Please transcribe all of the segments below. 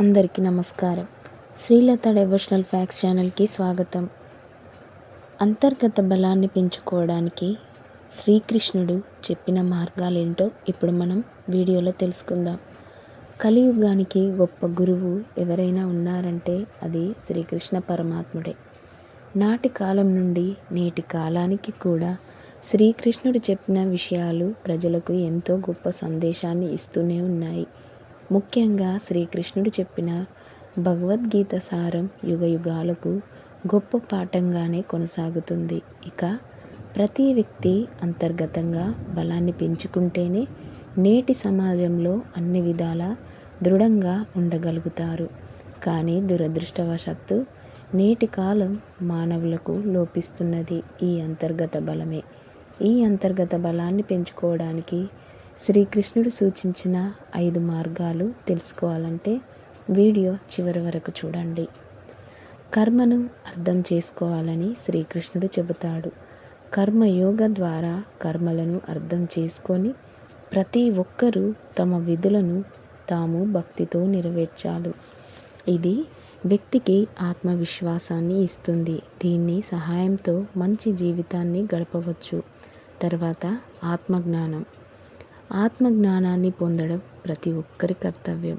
అందరికీ నమస్కారం. Srilatha devotional fax ఛానల్కి స్వాగతం. అంతర్గత బలాన్ని పెంచుకోవడానికి శ్రీకృష్ణుడు చెప్పిన మార్గాలేంటో ఇప్పుడు మనం వీడియోలో తెలుసుకుందాం. కలియుగానికి గొప్ప గురువు ఎవరైనా ఉన్నారంటే అది శ్రీకృష్ణ పరమాత్ముడే. నాటి కాలం నుండి నేటి కాలానికి కూడా శ్రీకృష్ణుడు చెప్పిన విషయాలు ప్రజలకు ఎంతో గొప్ప సందేశాన్ని ఇస్తూనే ఉన్నాయి. ముఖ్యంగా శ్రీకృష్ణుడు చెప్పిన భగవద్గీత సారం యుగ యుగాలకు గొప్ప పాఠంగానే కొనసాగుతుంది. ఇక ప్రతి వ్యక్తి అంతర్గతంగా బలాన్ని పెంచుకుంటేనే నేటి సమాజంలో అన్ని విధాల దృఢంగా ఉండగలుగుతారు. కానీ దురదృష్టవశాత్తు నేటి కాలం మానవులకు లోపిస్తున్నది ఈ అంతర్గత బలమే. ఈ అంతర్గత బలాన్ని పెంచుకోవడానికి శ్రీకృష్ణుడు సూచించిన ఐదు మార్గాలు తెలుసుకోవాలంటే వీడియో చివరి వరకు చూడండి. కర్మను అర్థం చేసుకోవాలని శ్రీకృష్ణుడు చెబుతాడు. కర్మయోగ ద్వారా కర్మలను అర్థం చేసుకొని ప్రతి ఒక్కరూ తమ విధులను తాము భక్తితో నెరవేర్చాలి. ఇది వ్యక్తికి ఆత్మవిశ్వాసాన్ని ఇస్తుంది. దీన్ని సహాయంతో మంచి జీవితాన్ని గడపవచ్చు. తర్వాత ఆత్మజ్ఞానం. ఆత్మజ్ఞానాన్ని పొందడం ప్రతి ఒక్కరి కర్తవ్యం.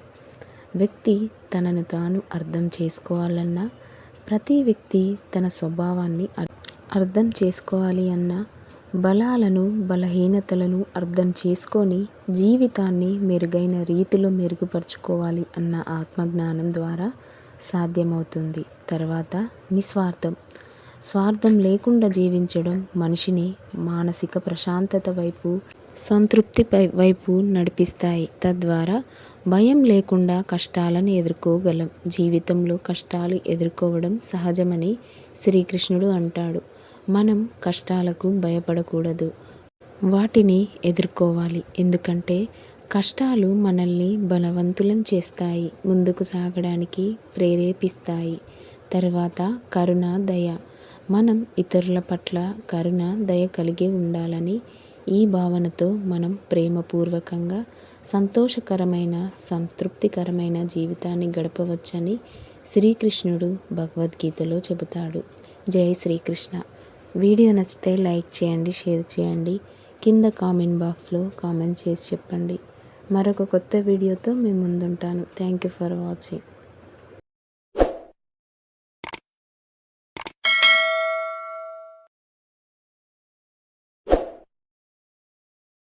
వ్యక్తి తనను తాను అర్థం చేసుకోవాలన్నా ప్రతి వ్యక్తి తన స్వభావాన్ని అర్థం చేసుకోవాలి అన్న బలాలను బలహీనతలను అర్థం చేసుకొని జీవితాన్ని మెరుగైన రీతిలో మెరుగుపరుచుకోవాలి అన్న ఆత్మజ్ఞానం ద్వారా సాధ్యమవుతుంది. తర్వాత నిస్వార్థం. స్వార్థం లేకుండా జీవించడం మనిషిని మానసిక ప్రశాంతత వైపు సంతృప్తి వైపు నడిపిస్తాయి. తద్వారా భయం లేకుండా కష్టాలను ఎదుర్కోగలం. జీవితంలో కష్టాలు ఎదుర్కోవడం సహజమని శ్రీకృష్ణుడు అంటాడు. మనం కష్టాలకు భయపడకూడదు. వాటిని ఎదుర్కోవాలి. ఎందుకంటే కష్టాలు మనల్ని బలవంతులను చేస్తాయి. ముందుకు సాగడానికి ప్రేరేపిస్తాయి. తర్వాత కరుణ దయ. మనం ఇతరుల పట్ల కరుణ దయ కలిగి ఉండాలని ఈ భావనతో మనం ప్రేమపూర్వకంగా సంతోషకరమైన సంతృప్తికరమైన జీవితాన్ని గడపవచ్చని శ్రీకృష్ణుడు భగవద్గీతలో చెబుతాడు. జై శ్రీకృష్ణ. వీడియో నచ్చితే లైక్ చేయండి షేర్ చేయండి. కింద కామెంట్ బాక్స్లో కామెంట్ చేసి చెప్పండి. మరొక కొత్త వీడియోతో మేము ముందుంటాను. Thank you for watching.